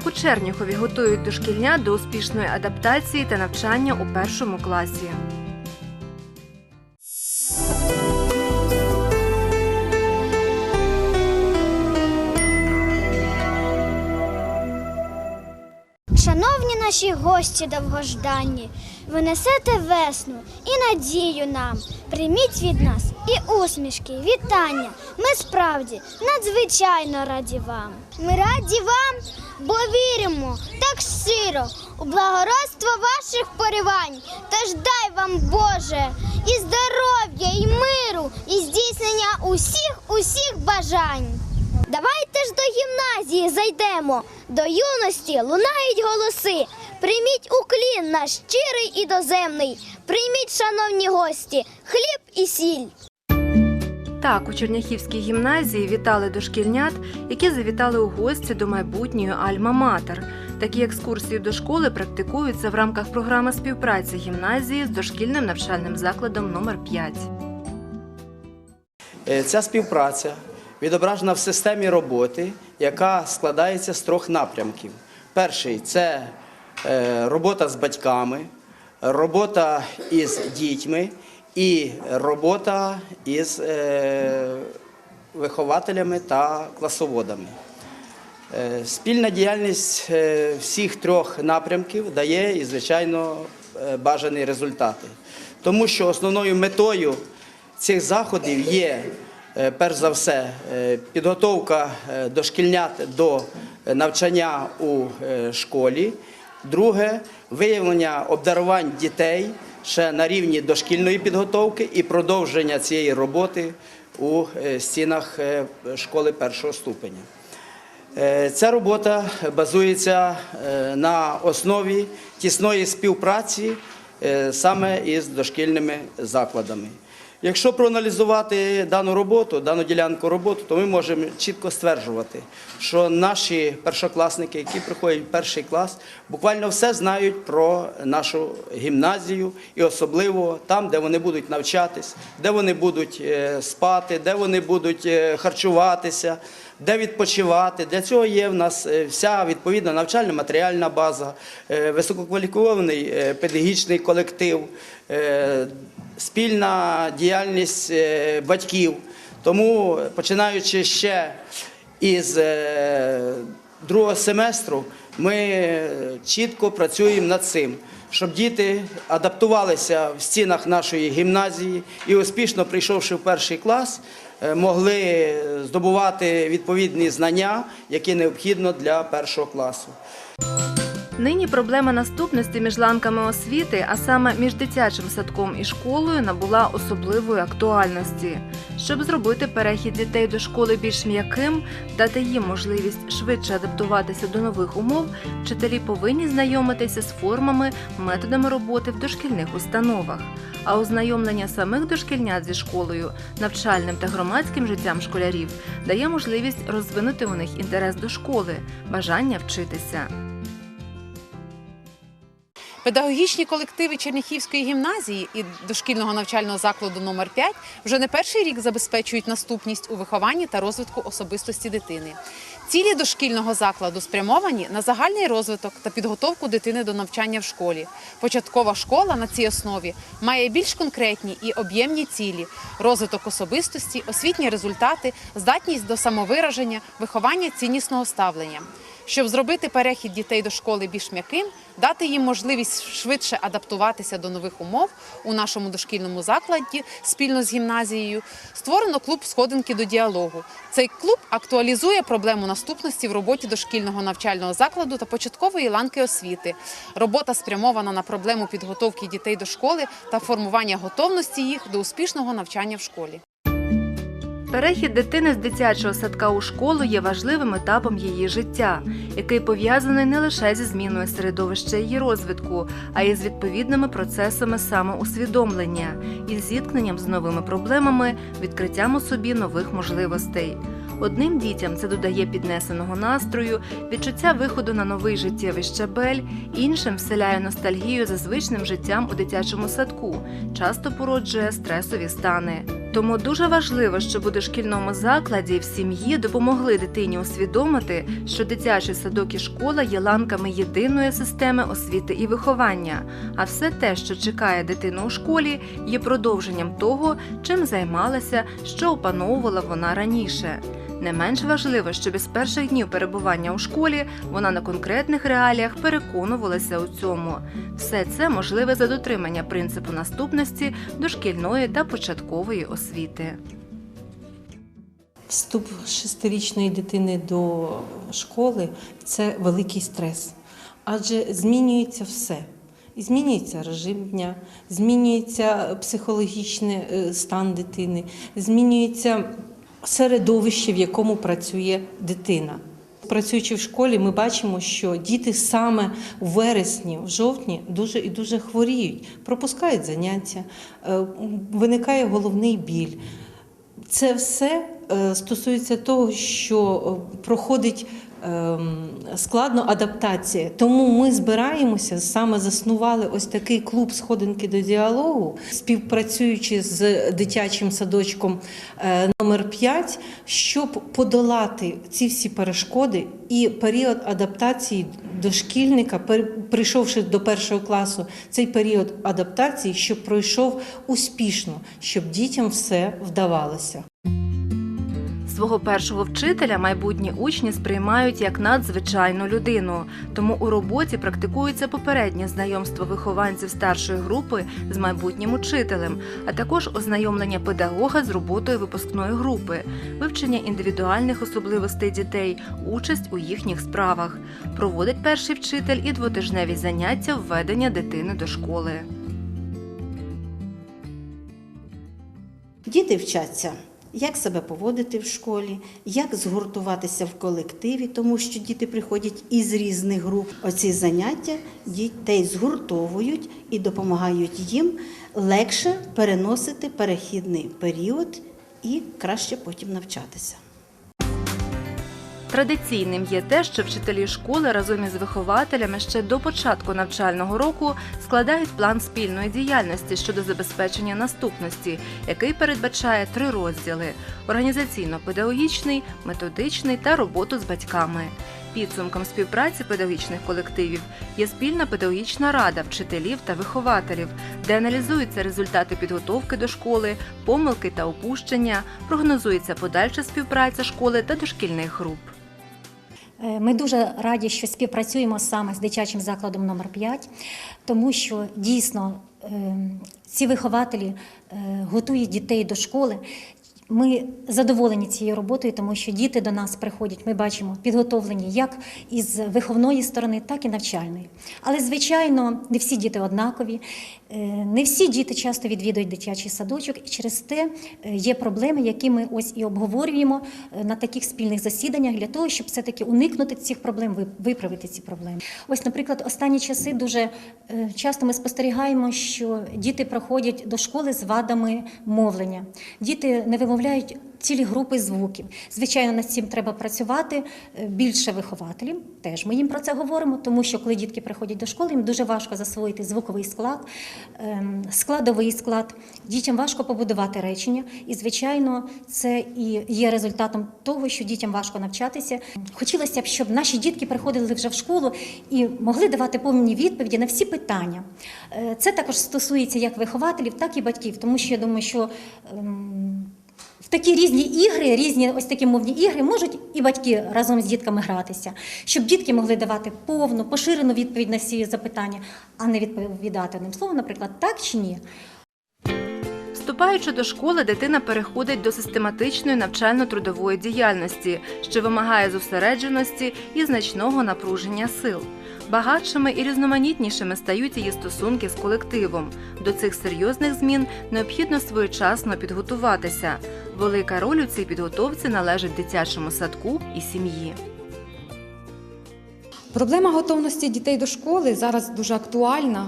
як у Черніхові готують дошкільня до успішної адаптації та навчання у першому класі. Шановні наші гості довгожданні, ви несете весну і надію нам. Прийміть від нас і усмішки, вітання. Ми справді надзвичайно раді вам. Ми раді вам, бо віримо так щиро у благородство ваших поривань. Тож дай вам, Боже, і здоров'я, і миру, і здійснення усіх усіх бажань. Давайте ж до гімназії зайдемо. До юності лунають голоси. Прийміть уклін наш щирий і доземний. Прийміть, шановні гості, хліб і сіль. Так, у Черняхівській гімназії вітали дошкільнят, які завітали у гості до майбутньої Альма-Матер. Такі екскурсії до школи практикуються в рамках програми співпраці гімназії з дошкільним навчальним закладом номер 5 Е, Ця співпраця відображена в системі роботи, яка складається з трьох напрямків. Перший це е, робота з батьками, робота із дітьми і робота із е, вихователями та класоводами. Е, Спільна діяльність е, всіх трьох напрямків дає і, звичайно, бажані результати. Тому що основною метою цих заходів є, перш за все, підготовка дошкільнят до навчання у школі. Друге виявлення обдарувань дітей ще на рівні дошкільної підготовки і продовження цієї роботи у е, стінах е, школи першого ступеня. Е, Ця робота базується на основі тісної співпраці саме із дошкільними закладами. Якщо проаналізувати дану роботу, дану ділянку роботи, то ми можемо чітко стверджувати, що наші першокласники, які приходять в перший клас, буквально все знають про нашу гімназію і особливо там, де вони будуть навчатись, де вони будуть е, спати, де вони будуть е, харчуватися, де відпочивати. Для цього є в нас е, вся відповідна навчальна матеріальна база, висококваліфікований педагогічний колектив, спільна діяльність е, батьків. Тому починаючи ще із е, другого семестру, ми чітко працюємо над цим, щоб діти адаптувалися в стінах нашої гімназії і успішно прийшовши в перший клас, е, могли здобувати відповідні знання, які необхідно для першого класу. Нині проблема наступності між ланками освіти, а саме між дитячим садком і школою, набула особливої актуальності. Щоб зробити перехід дітей до школи більш м'яким, дати їм можливість швидше адаптуватися до нових умов, вчителі повинні знайомитися з формами, методами роботи в дошкільних установах. А ознайомлення самих дошкільнят зі школою, навчальним та громадським життям школярів дає можливість розвинути у них інтерес до школи, бажання вчитися. Педагогічні колективи Черніхівської гімназії і дошкільного навчального закладу номер 5 вже не перший рік забезпечують наступність у вихованні та розвитку особистості дитини. Цілі дошкільного закладу спрямовані на загальний розвиток та підготовку дитини до навчання в школі. Початкова школа на цій основі має більш конкретні і об'ємні цілі: розвиток особистості, освітні результати, здатність до самовираження, виховання ціннісного ставлення. Щоб зробити перехід дітей до школи більш м'яким, дати їм можливість швидше адаптуватися до нових умов у нашому дошкільному закладі спільно з гімназією, створено клуб сходинки до діалогу. Цей клуб актуалізує проблему наступності в роботі дошкільного навчального закладу та початкової ланки освіти. Робота спрямована на проблему підготовки дітей до школи та формування готовності їх до успішного навчання в школі. Перехід дитини з дитячого садка у школу є важливим етапом її життя, який пов'язаний не лише зі зміною середовища її розвитку, а й з відповідними процесами самоусвідомлення із зіткненням з новими проблемами, відкриттям у собі нових можливостей. Одним дітям це додає піднесеного настрою, відчуття виходу на новий життєвий щабель, іншим вселяє ностальгію за звичним життям у дитячому садку, часто породжує стресові стани. Тому дуже важливо, щоб у дошкільному закладі в сім'ї допомогли дитині усвідомити, що дитячий садок і школа є ланками єдиної системи освіти і виховання, а все те, що чекає дитину у школі, є продовженням того, чим займалася, що опановувала вона раніше. Не менш важливо, щоб із перших днів перебування у школі вона на конкретних реаліях переконувалася у цьому. Все це можливе за дотримання принципу наступності дошкільної та початкової освіти. Вступ шестирічної дитини до школи це великий стрес, адже змінюється все. Змінюється режим дня, змінюється психологічний е, стан дитини, змінюється середовище, в якому працює дитина. Працюючи в школі, ми бачимо, що діти саме в вересні, в жовтні дуже і дуже хворіють, пропускають заняття, е, виникає головний біль. Це все стосується того, що е, проходить ем, складно адаптація. Тому ми збираємося, саме заснували ось такий клуб сходинки до діалогу, співпрацюючи з дитячим садочком е, номер 5, щоб подолати ці всі перешкоди і період адаптації дошкільника, прийшовши до першого класу, цей період адаптації, щоб пройшов успішно, щоб дітям все вдавалося. Свого першого вчителя майбутні учні сприймають як надзвичайну людину, тому у роботі практикується попереднє знайомство вихованців старшої групи з майбутнім учителем, а також ознайомлення педагога з роботою випускної групи, вивчення індивідуальних особливостей дітей, участь у їхніх справах. Проводить перший вчитель і двотижневі заняття введення дитини до школи. Діти вчаться, як себе поводити в школі, як згуртуватися в колективі, тому що діти приходять із різних груп. Оці заняття дітей згуртовують і допомагають їм легше переносити перехідний період і краще потім навчатися. Традиційним є те, що вчителі школи разом із вихователями ще до початку навчального року складають план спільної діяльності щодо забезпечення наступності, який передбачає три розділи: організаційно-педагогічний, методичний та роботу з батьками. Підсумком співпраці педагогічних колективів є спільна педагогічна рада вчителів та вихователів, де аналізуються результати підготовки до школи, помилки та опущення, прогнозується подальша співпраця школи та дошкільних груп. Е, Ми дуже раді, що співпрацюємо саме з дитячим закладом номер 5 тому що дійсно е, ці вихователі е, готують дітей до школи. Ми задоволені цією роботою, тому що діти до нас приходять. Ми бачимо підготовлені як із виховної сторони, так і навчальної. Але звичайно, не всі діти однакові, е, не всі діти часто відвідують дитячий садочок, і через те е, є проблеми, які ми ось і обговорюємо е, на таких спільних засіданнях для того, щоб все-таки уникнути цих проблем, виправити ці проблеми. Ось, наприклад, останні часи дуже часто ми спостерігаємо, що діти приходять до школи з вадами мовлення. Діти не вимовляють цілі групи звуків. Звичайно, над цим треба працювати е, більше вихователів. Теж ми їм про це говоримо, тому що коли дітки приходять до школи, їм дуже важко засвоїти звуковий склад, ем, складовий склад. Дітям важко побудувати речення, і звичайно, це і є результатом того, що дітям важко навчатися. Хотілося б, щоб наші дітки приходили вже в школу і могли давати повні відповіді на всі питання. Е, Це також стосується як вихователів, так і батьків, тому що я думаю, що. Такі різні ігри, різні ось такі мовні ігри можуть і батьки разом з дітками гратися, щоб дітки могли давати повну, поширену відповідь на всі запитання, а не відповідати одним словом, наприклад, так чи ні. Вступаючи до школи, дитина переходить до систематичної навчально-трудової діяльності, що вимагає зосередженості і значного напруження сил. Багатшими і різноманітнішими стають її стосунки з колективом. До цих серйозних змін необхідно своєчасно підготуватися. Велика роль у цій підготовці належить дитячому садку і сім'ї. Проблема готовності дітей до школи зараз дуже актуальна,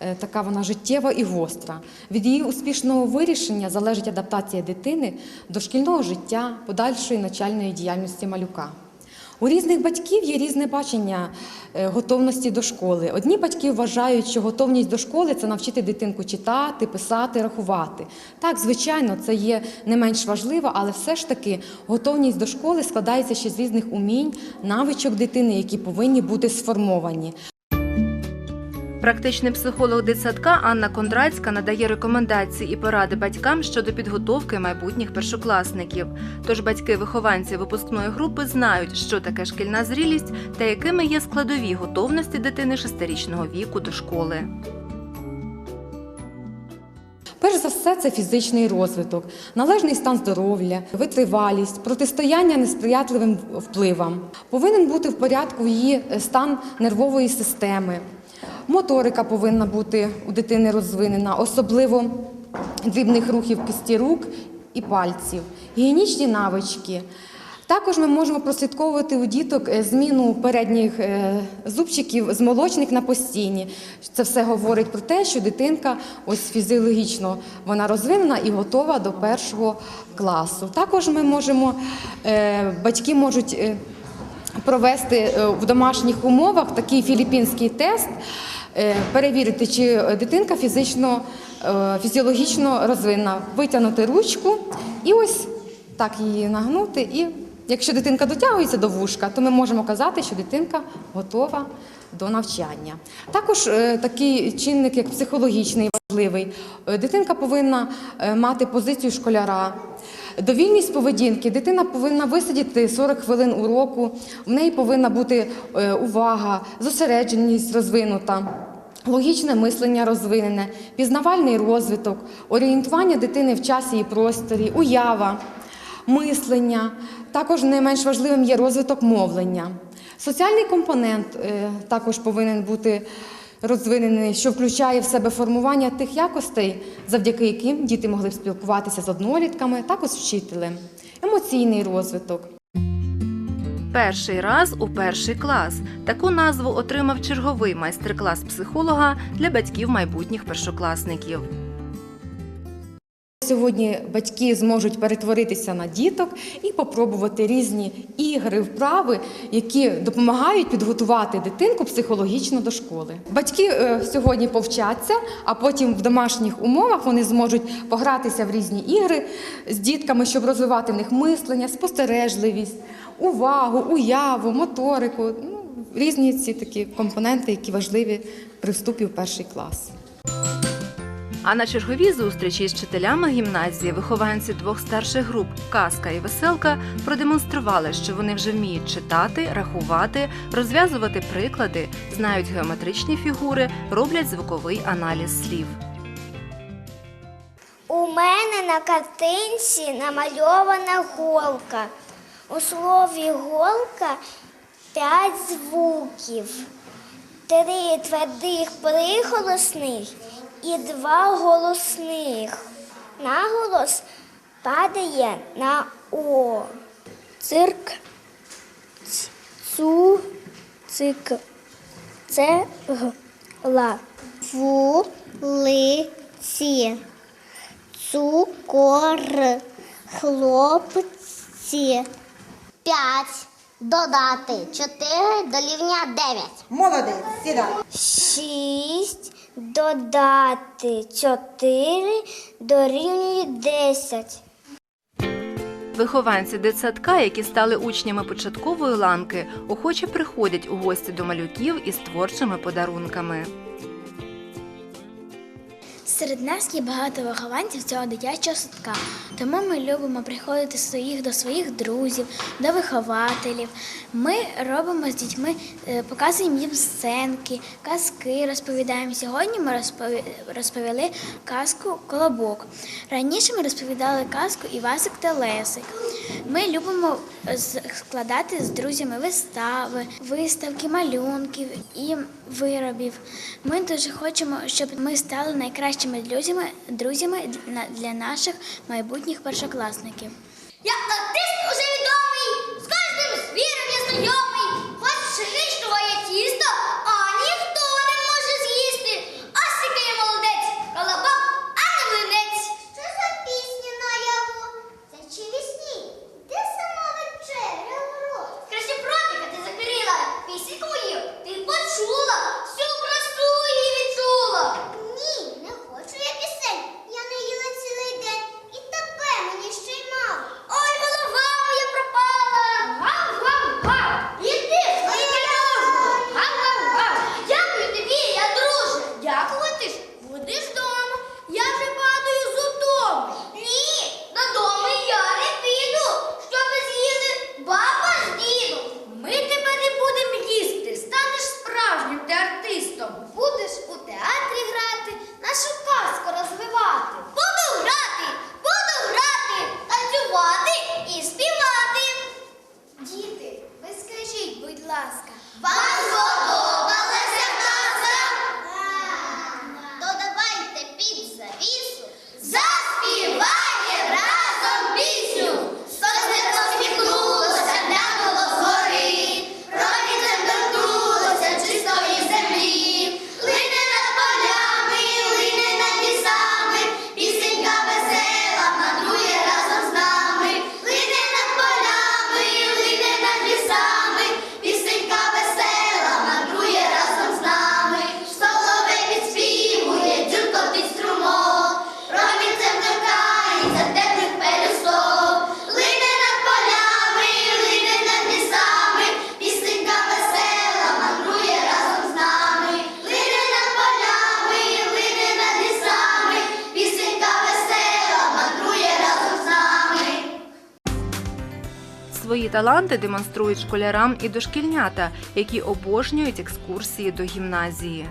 е, така вона життєва і гостра. Від її успішного вирішення залежить адаптація дитини до шкільного життя, подальшої навчальної діяльності малюка. У різних батьків є різне бачення е, готовності до школи. Одні батьки вважають, що готовність до школи це навчити дитинку читати, писати, рахувати. Так, звичайно, це є не менш важливо, але все ж таки готовність до школи складається ще з різних умінь, навичок дитини, які повинні бути сформовані. Практичний психолог дитсадка Анна Кондрацька надає рекомендації і поради батькам щодо підготовки майбутніх першокласників. Тож батьки-вихованці випускної групи знають, що таке шкільна зрілість та якими є складові готовності дитини шестирічного віку до школи. Перш за все, це фізичний розвиток, належний стан здоров'я, витривалість, протистояння несприятливим впливам. Повинен бути в порядку її стан нервової системи. Моторика повинна бути у дитини розвинена, особливо дрібних рухів кисті рук і пальців, гігієнічні навички. Також ми можемо прослідковувати у діток е, зміну передніх е, зубчиків з молочних на постійні. Це все говорить про те, що дитинка ось фізіологічно вона розвинена і готова до першого класу. Також ми можемо, е, батьки можуть провести е, в домашніх умовах такий філіппінський тест, е, перевірити, чи дитинка фізично, е, фізіологічно розвинена, витягнути ручку і ось так її нагнути. І якщо дитинка дотягується до вушка, то ми можемо казати, що дитинка готова до навчання. Також такий чинник, як психологічний, важливий. Дитинка повинна мати позицію школяра. Довільність поведінки. Дитина повинна висидіти 40 хвилин уроку, в неї повинна бути е, увага, зосередженість розвинута. Логічне мислення розвинене, пізнавальний розвиток, орієнтування дитини в часі і просторі, уява, мислення. Також не менш важливим є розвиток мовлення. Соціальний компонент е, також повинен бути розвинений, що включає в себе формування тих якостей, завдяки яким діти могли б спілкуватися з однолітками, також вчителем, емоційний розвиток. Перший раз у перший клас. Таку назву отримав черговий майстер-клас психолога для батьків майбутніх першокласників. Сьогодні батьки зможуть перетворитися на діток і попробувати різні ігри, вправи, які допомагають підготувати дитинку психологічно до школи. Батьки е, сьогодні повчаться, а потім в домашніх умовах вони зможуть погратися в різні ігри з дітками, щоб розвивати в них мислення, спостережливість, увагу, уяву, моторику. Ну, різні ці такі компоненти, які важливі при вступі в перший клас. А на черговій зустрічі з вчителями гімназії вихованці двох старших груп Казка і Веселка продемонстрували, що вони вже вміють читати, рахувати, розв'язувати приклади, знають геометричні фігури, роблять звуковий аналіз слів. У мене на картинці намальована голка. У слові голка п'ять звуків, три твердих приголосних і два голосних. Наголос падає на О. Цирк, цу, цик, це г, ла. Вулиці цукор, хлопці. П'ять додати чотири дорівнює дев'ять. Молодець, сідай. Шість додати чотири дорівнює десять. Вихованці дитсадка, які стали учнями початкової ланки, охоче приходять у гості до малюків із творчими подарунками. Серед нас є багато вихованців цього дитячого садка, тому ми любимо приходити своїх до своїх друзів, до вихователів. Ми робимо з дітьми, е, показуємо їм сценки, казки розповідаємо. Сьогодні ми розпові- розповіли казку Колобок. Раніше ми розповідали казку Івасик та Лесик. Ми любимо складати з друзями вистави, виставки малюнків і виробів. Ми дуже хочемо, щоб ми стали найкращими друзями, друзями для- наших майбутніх першокласників. Я артист уже відомий, таланти демонструють школярам і дошкільнята, які обожнюють екскурсії до гімназії.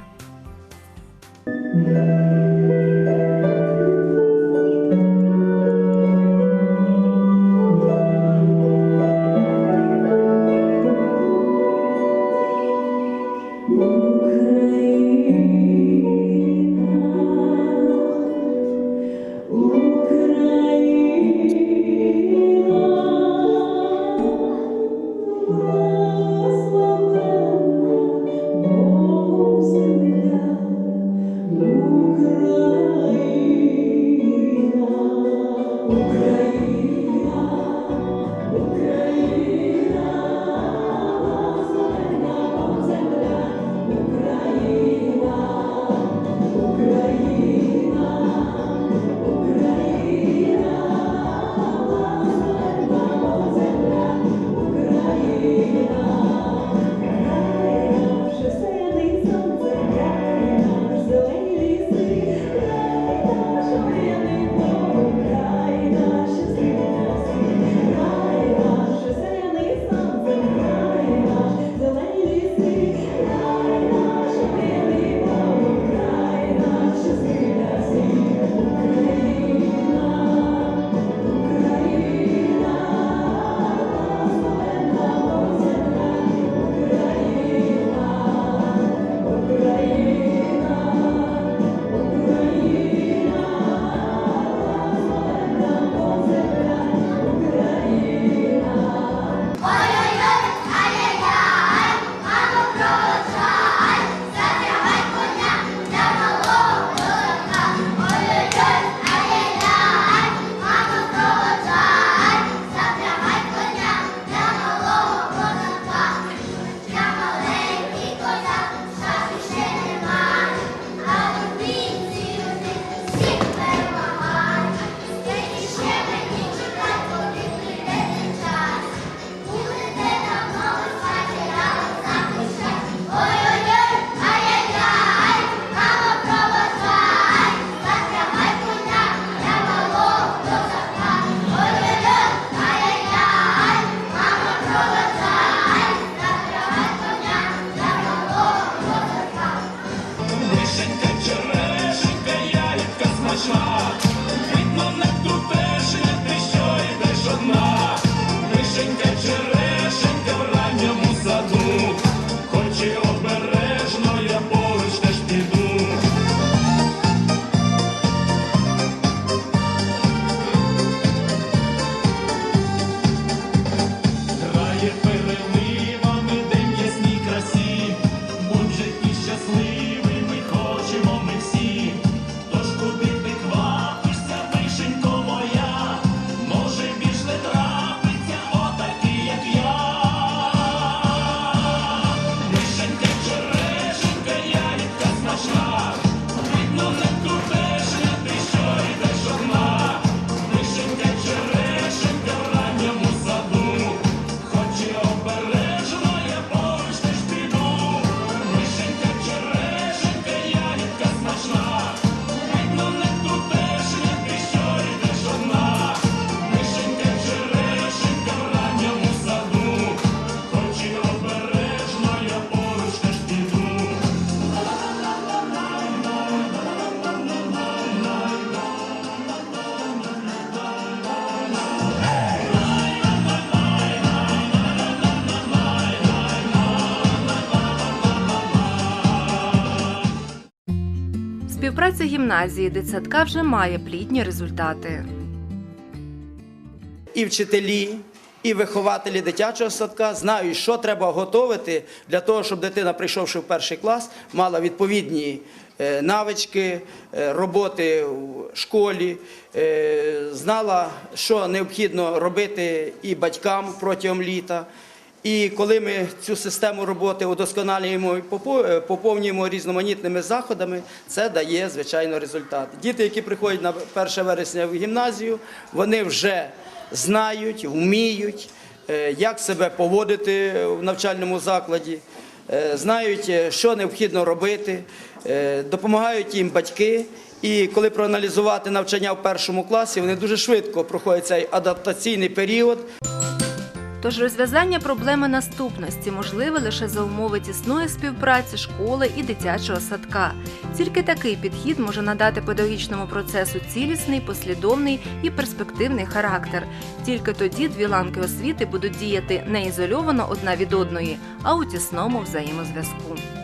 Гімназії дитсадка вже має плідні результати. і вчителі, і вихователі дитячого садка знають, що треба готувати для того, щоб дитина, прийшовши в перший клас, мала відповідні е, навички е, роботи в школі, е, знала, що необхідно робити і батькам протягом літа. І коли ми цю систему роботи удосконалюємо і е, поповнюємо різноманітними заходами, це дає звичайно результат. Діти, які приходять на 1 вересня в гімназію, вони вже знають, вміють, е, як себе поводити в навчальному закладі, е, знають, що необхідно робити, допомагають їм батьки. І коли проаналізувати навчання в першому класі, вони дуже швидко проходять цей адаптаційний період. Тож розв'язання проблеми наступності можливе лише за умови тісної співпраці школи і дитячого садка. Тільки такий підхід може надати педагогічному процесу цілісний, послідовний і перспективний характер. Тільки тоді дві ланки освіти будуть діяти не ізольовано одна від одної, а у тісному взаємозв'язку.